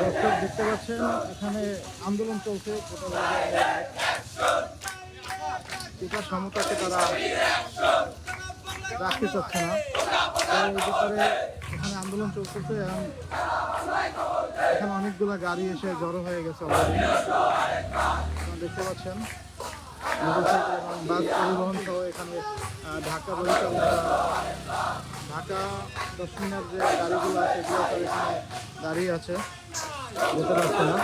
দর্শক দেখতে পাচ্ছেন এখানে আন্দোলন চলছে টিকা সমতাকে তারা রাখতে চাচ্ছে না। তার ব্যাপারে এখানে আন্দোলন চলতেছে এবং এখানে অনেকগুলো গাড়ি এসে জড়ো হয়ে গেছে দেখতে পাচ্ছেন বাস পরিবহন সহ এখানে ঢাকা বরিশাল ঢাকা মিনার যে গাড়িগুলো আছে সব এখানে দাঁড়িয়ে আছে। যেতে পারছে না?